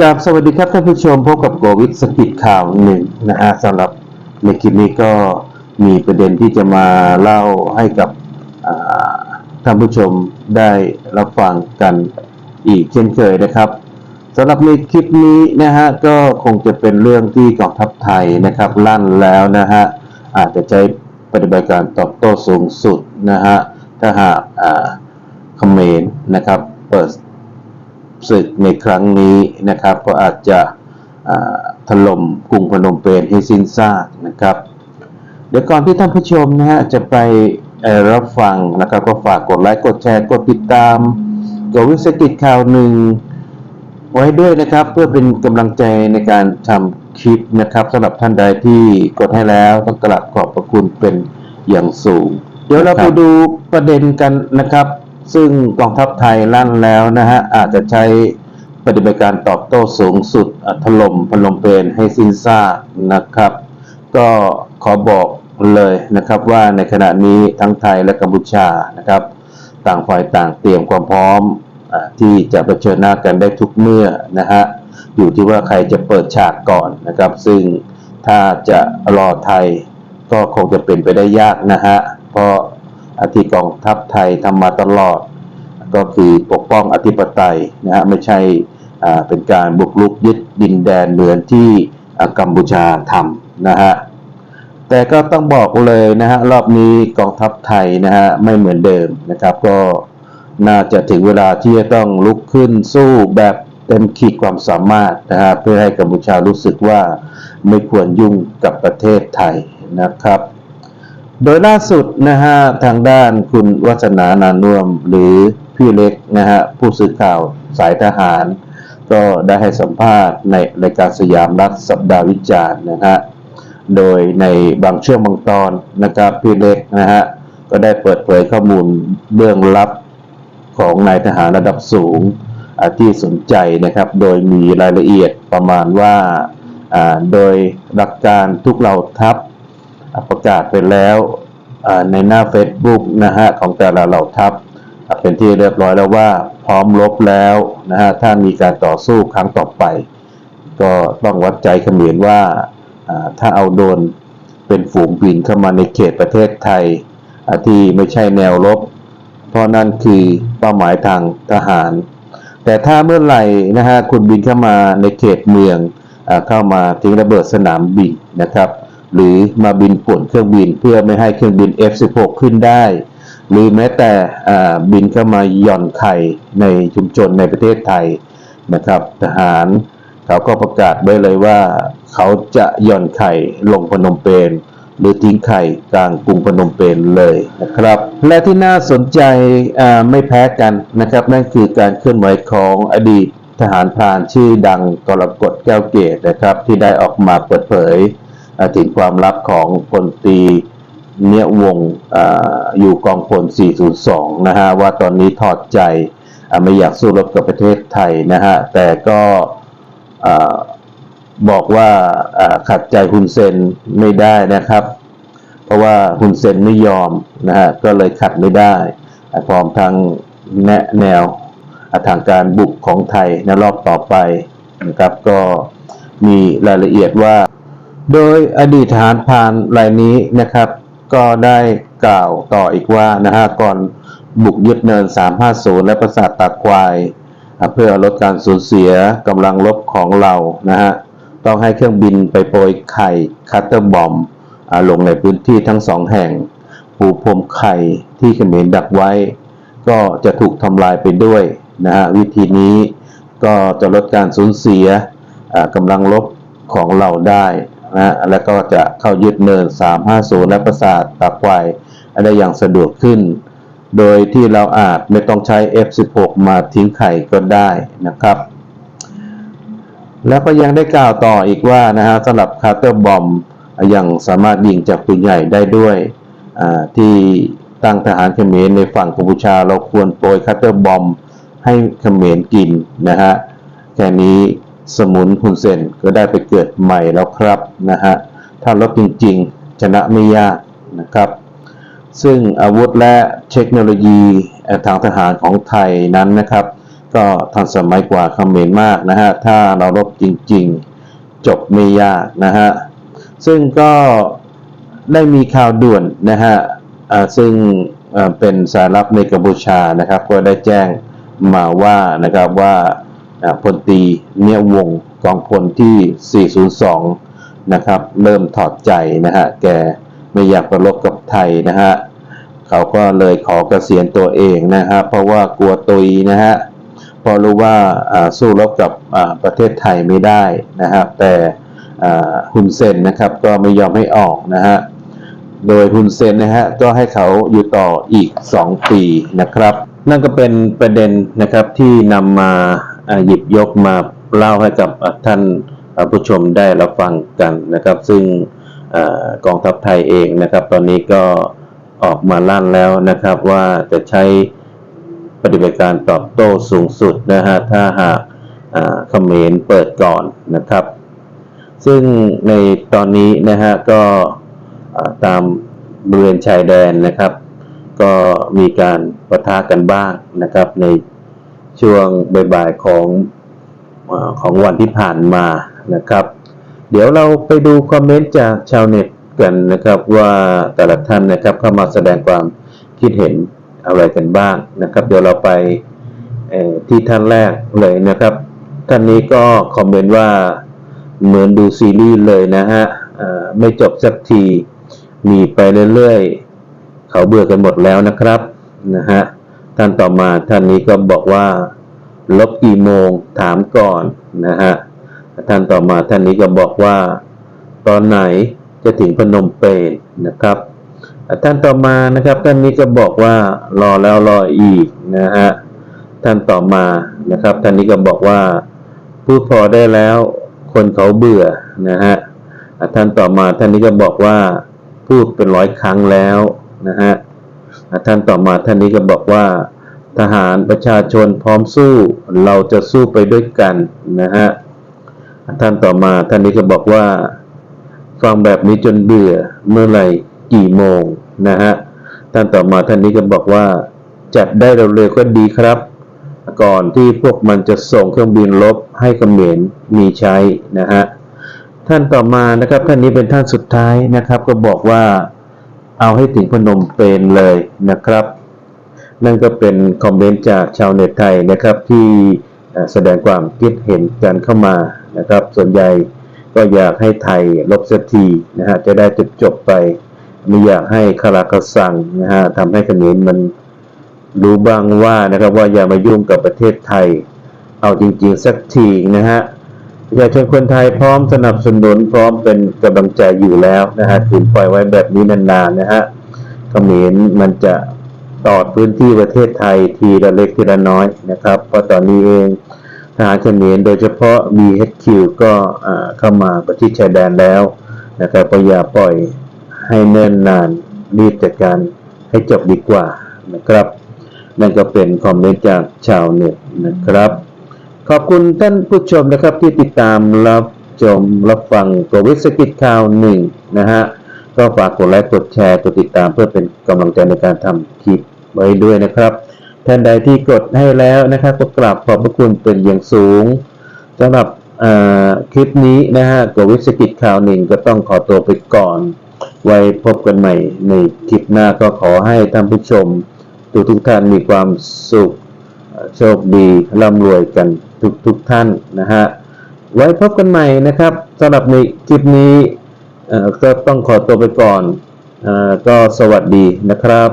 กราบสวัสดีครับท่านผู้ชมพบกับโกวิทสกิจข่าวหนึ่งนะฮะสำหรับในคลิปนี้ก็มีประเด็นที่จะมาเล่าให้กับท่านผู้ชมได้รับฟังกันอีกเช่นเคยนะครับสำหรับในคลิปนี้นะฮะก็คงจะเป็นเรื่องที่กองทัพไทยนะครับลั่นแล้วนะฮะอาจจะใช้ปฏิบัติการตอบโต้สูงสุดนะฮะถ้าหากอ่าเขมรนะครับเปิด ศึกในครั้งนี้นะครับ ก็อาจจะถล่มกรุงพนมเปญให้สิ้นซากนะครับ เดี๋ยวก่อนที่ท่านผู้ชมนะฮะจะไปรับฟังนะครับก็ฝากกดไลค์กดแชร์กดติดตามกดวิสกิจข่าวหนึ่งไว้ด้วยนะครับ เพื่อเป็นกำลังใจในการทำคลิปนะครับสำหรับท่านใดที่กดให้แล้วต้องกราบขอบพระคุณเป็นอย่างสูง เดี๋ยวเราไปดูประเด็นกันนะครับ ซึ่งกองทัพไทยลั่นแล้วนะฮะอาจจะใช้ปฏิบัติการตอบโต้สูงสุดถล่มพนมเปญให้สิ้นซากนะครับ ก็ขอบอกเลยนะครับว่าในขณะนี้ทั้งไทยและกัมพูชานะครับ ต่างฝ่ายต่างเตรียมความพร้อมอที่จะเผชิญหน้ากันได้ทุกเมื่อนะฮะอยู่ที่ว่าใครจะเปิดฉากก่อนนะครับ ซึ่งถ้าจะรอไทยก็คงจะเป็นไปได้ยากนะฮะเพราะ ที่กองทัพไทยทำมาตลอด ก็คือปกป้องอธิปไตยนะฮะไม่ใช่เป็นการบุกรุกยึดดินแดนเหมือนที่กัมพูชาทำนะฮะแต่ก็ต้องบอกเลยนะฮะรอบนี้กองทัพไทยนะฮะไม่เหมือนเดิมนะครับ ก็น่าจะถึงเวลาที่จะต้องลุกขึ้นสู้แบบเต็มขีดความสามารถนะฮะเพื่อให้กัมพูชารู้สึกว่าไม่ควรยุ่งกับประเทศไทยนะครับ โดยล่าสุดนะฮะทางด้านคุณวัฒนานานวมหรือพี่เล็กนะฮะผู้สื่อข่าวสายทหาร ก็ได้ให้สัมภาษณ์ในรายการสยามรัฐสัปดาห์วิจารณ์นะฮะโดยในบางช่วงบางตอนนะครับพี่เล็กนะฮะก็ได้เปิดเผยข้อมูลเบื้องลับของนายทหารระดับสูงที่สนใจนะครับ โดยมีรายละเอียดประมาณว่าโดยหลักการทุกเหล่าทัพ ประกาศไปแล้วในหน้า Facebook นะฮะของแต่ละเหล่าทัพเป็นที่เรียบร้อยแล้วว่าพร้อมรบแล้วนะฮะถ้ามีการต่อสู้ครั้งต่อไป ก็ต้องวัดใจเขมรว่าถ้าเอาโดนเป็นฝูงบินเข้ามาในเขตประเทศไทยอ่าที่ไม่ใช่แนวรบ เพราะนั่นคือเป้าหมายทางทหาร แต่ถ้าเมื่อไหร่นะฮะคุณบินเข้ามาในเขตเมืองอเข้ามาทิ้งระเบิดสนามบินนะครับ หรือมาบินป่วนเครื่องบินเพื่อไม่ให้เครื่องบิน F16 ขึ้นได้ หรือแม้แต่บินเข้ามาหย่อนไข่ในชุมชนในประเทศไทยนะครับทหารเขาก็ประกาศไว้เลยว่า เขาจะหย่อนไข่ลงพนมเปญหรือทิ้งไข่กลางกรุงพนมเปญเลยนะครับ และที่น่าสนใจไม่แพ้กันนะครับ นั่นคือการเคลื่อนไหวของอดีตทหารพรานชื่อดังกรกฎแก้วเกตนะครับ ที่ได้ออกมาเปิดเผย ถึงความลับของพลตีเนียวงออยู่กองพล 402 นะฮะ ว่าตอนนี้ถอดใจไม่อยากสู้รบกับประเทศไทยนะฮะ แต่ก็บอกว่าขัดใจฮุนเซนไม่ได้นะครับ เพราะว่าฮุนเซนไม่ยอมนะฮะ ก็เลยขัดไม่ได้ พร้อมทั้งแนะแนวทางการบุกของไทยในรอบต่อไปนะครับ ก็มีรายละเอียดว่า โดยอดีตทหารพรานรายนี้นะครับ ก็ได้กล่าวต่ออีกว่านะฮะก่อนบุกยึดเนิน 350 และปราสาทตากควาย เพื่อลดการสูญเสียกำลังรบของเรานะฮะต้องให้เครื่องบินไปโปรยไข่คัตเตอร์บอมลงในพื้นที่ทั้งสองแห่ง ปูพรมไข่ที่เขมรดักไว้ ก็จะถูกทำลายไปด้วยนะฮะวิธีนี้ก็จะลดการสูญเสียกำลังรบของเราได้ นะและก็จะเข้ายึดเนิน 350 และปราสาทตาควายได้อย่างสะดวกขึ้น โดยที่เราอาจไม่ต้องใช้ F16 มาทิ้งไข่ก็ได้นะครับ แล้วก็ยังได้กล่าวต่ออีกว่านะฮะสำหรับคาร์เตอร์บอมยังสามารถยิงจากปืนใหญ่ได้ด้วย ที่ตั้งทหารเขมรในฝั่งกัมพูชาเราควรโปรยคาร์เตอร์บอมให้เขมรกินนะฮะแค่นี้ สมุนฮุนเซนก็ได้ไปเกิดใหม่แล้วครับนะฮะถ้าลบจริงๆ ชนะไม่ยากนะครับ ซึ่งอาวุธและเทคโนโลยีทางทหารของไทยนั้นนะครับ ก็ทันสมัยกว่าเขมรมากนะฮะถ้าเรารบจริงๆ จบไม่ยากนะฮะซึ่งก็ได้มีข่าวด่วนนะฮะซึ่งเป็นสายลับในกัมพูชานะครับ ก็ได้แจ้งมาว่านะครับว่า พลตีเนี่ยวงกองพลที่ 402 นะครับ เริ่มถอดใจนะฮะ แกไม่อยากประลบกับไทยนะฮะ เขาก็เลยขอเกษียณตัวเองนะฮะ เพราะว่ากลัวตุยนะฮะ พอรู้ว่าสู้รบกับประเทศไทยไม่ได้นะครับ แต่ฮุนเซนนะครับก็ไม่ยอมให้ออกนะฮะ โดยฮุนเซนนะฮะก็ให้เขาอยู่ต่ออีก 2 ปีนะครับ นั่นก็เป็นประเด็นนะครับที่นำมา หยิบยกมาเล่าให้กับท่านผู้ชมได้รับฟังกันนะครับ ซึ่งอกองทัพไทยเองนะครับ ตอนนี้ก็ออกมาลั่นแล้วนะครับว่าจะใช้ปฏิบัติการตอบโต้สูงสุดนะฮะถ้าหากเขมรเปิดก่อนนะครับ ซึ่งในตอนนี้นะฮะก็ตามบริเวณชายแดนนะครับ ก็มีการประทะกันบ้างนะครับใน ช่วงบ่ายๆของอของวันที่ผ่านมานะครับ เดี๋ยวเราไปดูคอมเมนต์จากชาวเน็ตกันนะครับว่าแต่ละท่านนะครับเข้ามาแสดงความคิดเห็นอะไรกันบ้างนะครับ เดี๋ยวเราไปที่ท่านแรกเลยนะครับ ท่านนี้ก็คอมเมนต์ว่าเหมือนดูซีรีส์เลยนะฮะไม่จบสักทีมีไปเรื่อยๆ เขาเบื่อกันหมดแล้วนะครับนะฮะ ท่านต่อมาท่านนี้ก็บอกว่า ลบกี่โมงถามก่อนนะฮะท่านต่อมาท่านนี้ก็บอกว่า ตอนไหนจะถึงพนมเปญนะครับ ท่านต่อมานะครับ ท่านนี้ก็บอกว่ารอแล้วรออีกนะฮะท่านต่อมานะครับ ท่านนี้ก็บอกว่าพูดพอได้แล้ว คนเขาเบื่อนะฮะท่านต่อมาท่านนี้ก็บอกว่า พูดเป็นร้อยครั้งแล้วนะฮะ ท่านต่อมาท่านนี้ก็บอกว่า ทหารประชาชนพร้อมสู้เราจะสู้ไปด้วยกันนะฮะท่านต่อมาท่านนี้ก็บอกว่า ฟังแบบนี้จนเบื่อเมื่อไหร่กี่โมงนะฮะท่านต่อมาท่านนี้ก็บอกว่า จัดได้เร็วๆก็ดีครับ ก่อนที่พวกมันจะส่งเครื่องบินลบให้เขมรมีใช้นะฮะท่านต่อมานะครับท่านนี้เป็นท่านสุดท้ายนะครับก็บอกว่า เอาให้ถึงพนมเปญเลยนะครับ นั่นก็เป็นคอมเมนต์จากชาวเน็ตไทยนะครับที่แสดงความคิดเห็นกันเข้ามานะครับ ส่วนใหญ่ก็อยากให้ไทยลบสักทีนะฮะจะได้จบจบไป ไม่อยากให้คาราคาสั่งนะฮะทำให้เขมรมันรู้บ้างว่านะครับว่าอย่ามายุ่งกับประเทศไทย เอาจริง ๆ สักทีนะฮะ ประชาชนคนไทยพร้อมสนับสนุนพร้อมเป็นกำลังใจอยู่แล้วนะฮะถึงปล่อยไว้แบบนี้นานๆนะฮะเขมรมันจะตอดพื้นที่ประเทศไทยทีละเล็กทีละน้อยนะครับ เพราะตอนนี้เองทหารเขมรโดยเฉพาะ BHQ ก็อ่าเข้ามาประชิดชายแดนแล้วนะครับก็อย่าปล่อยให้เนิ่นนานรีบจัดการให้จบดีกว่านะครับ นั่นก็เป็นคอมเมนต์จากชาวเน็ตนะครับ ขอบคุณท่านผู้ชมนะครับที่ติดตามรับชมรับฟังตัววิสกิจข่าวหนึ่งนะฮะก็ฝากกดไลค์กดแชร์กดติดตามเพื่อเป็นกำลังใจในการทำคลิปไว้ด้วยนะครับท่านใดที่กดให้แล้วนะครับก็กราบขอบพระคุณเป็นอย่างสูงสำหรับคลิปนี้นะฮะกบวิสกิจข่าวหนึ่งก็ต้องขอตัวไปก่อน ไว้พบกันใหม่ในคลิปหน้าก็ขอให้ท่านผู้ชมทุกทุกท่านมีความสุขโชคดีร่ำรวยกัน ทุกทุกท่านนะฮะไว้พบกันใหม่นะครับสำหรับในคลิปนี้ก็ต้องขอตัวไปก่อนอก็สวัสดีนะครับ